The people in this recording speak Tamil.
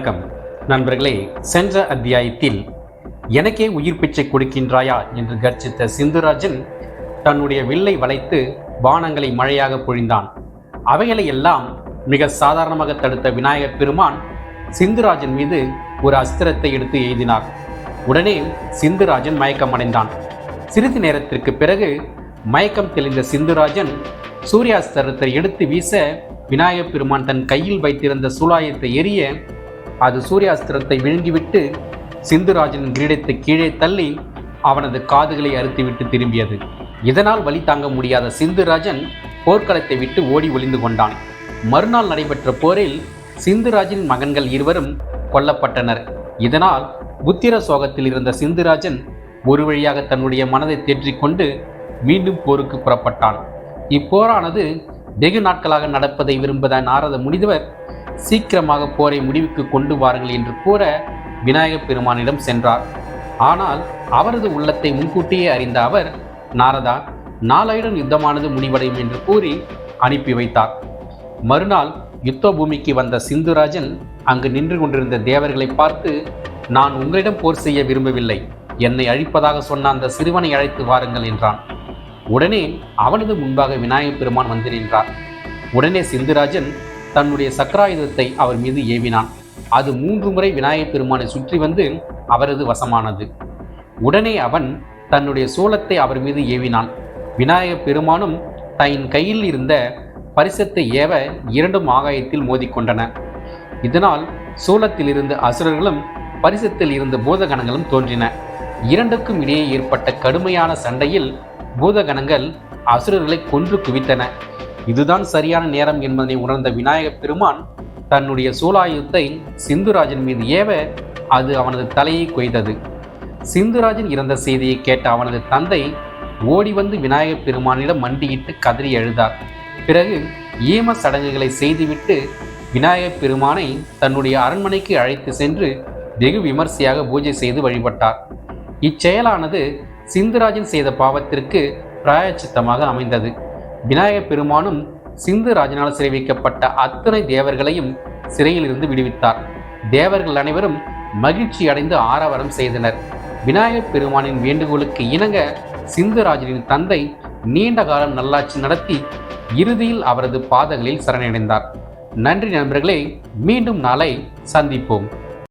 வணக்கம். நண்பர்களே சென்ற அத்தியாயத்தில் எனக்கே உயிர் பிச்சை கொடுக்கின்றாயா என்று கர்ஜித்த சிந்துராஜன் தன்னுடைய வில்லை வளைத்து வானங்களை மழையாக பொழிந்தான். அவைகளை எல்லாம் மிக சாதாரணமாக தடுத்த விநாயகர் பெருமான் சிந்துராஜன் மீது ஒரு அஸ்திரத்தை எடுத்து எய்தினார். உடனே சிந்துராஜன் மயக்கமடைந்தான் சிறிது நேரத்திற்கு பிறகு மயக்கம் தெளிந்த சிந்துராஜன் சூர்யாஸ்திரத்தை எடுத்து வீச விநாயகப் பெருமான் தன் கையில் வைத்திருந்த சூலாயத்தை எரிய அது சூர்யாஸ்திரத்தை விழுங்கிவிட்டு சிந்துராஜனின் கிரீடத்தை கீழே தள்ளி அவனது காதுகளை அறுத்துவிட்டு திரும்பியது. இதனால் வழி தாங்க முடியாத சிந்துராஜன் போர்க்களத்தை விட்டு ஓடி ஒளிந்து கொண்டான். மறுநாள் நடைபெற்ற போரில் சிந்துராஜின் மகன்கள் இருவரும் கொல்லப்பட்டனர். இதனால் புத்திர சோகத்தில் இருந்த சிந்துராஜன் ஒரு வழியாக தன்னுடைய மனதை தேற்றிக்கொண்டு மீண்டும் போருக்கு புறப்பட்டான். இப்போரானது வெகு நாட்களாக நடப்பதை விரும்புத நாரத முனிதவர் சீக்கிரமாக போரை முடிவுக்கு கொண்டு வாருங்கள் என்று கூற விநாயகப் பெருமானிடம் சென்றார். ஆனால் அவரது உள்ளத்தை முன்கூட்டியே அறிந்த அவர் நாரதா நாளையுடன் யுத்தமானது முடிவடையும் என்று கூறி அனுப்பி வைத்தார். மறுநாள் யுத்த பூமிக்கு வந்த சிந்துராஜன் அங்கு நின்று கொண்டிருந்த தேவர்களை பார்த்து நான் உங்களிடம் போர் செய்ய விரும்பவில்லை. என்னை அழிப்பதாக சொன்ன அந்த சிறுவனை அழைத்து வாருங்கள் என்றான். உடனே அவனது முன்பாக விநாயகப் பெருமான் வந்து நின்றார். உடனே சிந்துராஜன் தன்னுடைய சக்கராயுதத்தை அவர் மீது ஏவினான். அது மூன்று முறை விநாயகப் பெருமானை சுற்றி வந்து அவரது வசமானது. உடனே அவன் தன்னுடைய சூலத்தை அவர் மீது ஏவினான். விநாயகப் பெருமானும் தன் கையில் இருந்த பரிசத்தை ஏவ இரண்டும் ஆகாயத்தில் மோதிக்கொண்டன. இதனால் சூலத்தில் இருந்த அசுரர்களும் பரிசத்தில் இருந்த பூதகணங்களும் தோன்றின. இரண்டுக்கும் இடையே ஏற்பட்ட கடுமையான சண்டையில் பூதகணங்கள் அசுரர்களை கொன்று குவித்தன. இதுதான் சரியான நேரம் என்பதை உணர்ந்த விநாயகப் பெருமான் தன்னுடைய சூலாயுத்தை சிந்துராஜன் மீது ஏவ அது அவனது தலையை கொய்தது. சிந்துராஜன் இறந்த செய்தியை கேட்ட அவனது தந்தை ஓடி வந்து விநாயகப் பெருமானிடம் மண்டியிட்டு கதறி எழுதார் பிறகு ஈம சடங்குகளை செய்துவிட்டு விநாயகப் பெருமானை தன்னுடைய அரண்மனைக்கு அழைத்து சென்று வெகு விமர்சையாக பூஜை செய்து வழிபட்டார். இச்செயலானது சிந்துராஜன் செய்த பாவத்திற்கு பிராயச்சித்தமாக அமைந்தது. விநாயகப் பெருமானும் சிந்து ராஜனால் சிறை வைக்கப்பட்ட அத்தனை தேவர்களையும் சிறையிலிருந்து விடுவித்தார். தேவர்கள் அனைவரும் மகிழ்ச்சி அடைந்து ஆரவாரம் செய்தனர். விநாயகப் பெருமானின் வேண்டுகோளுக்கு இணங்க சிந்துராஜனின் தந்தை நீண்ட காலம் நல்லாட்சி நடத்தி இறுதியில் அவரது பாதங்களில் சரணடைந்தார். நன்றி நண்பர்களே மீண்டும் நாளை சந்திப்போம்.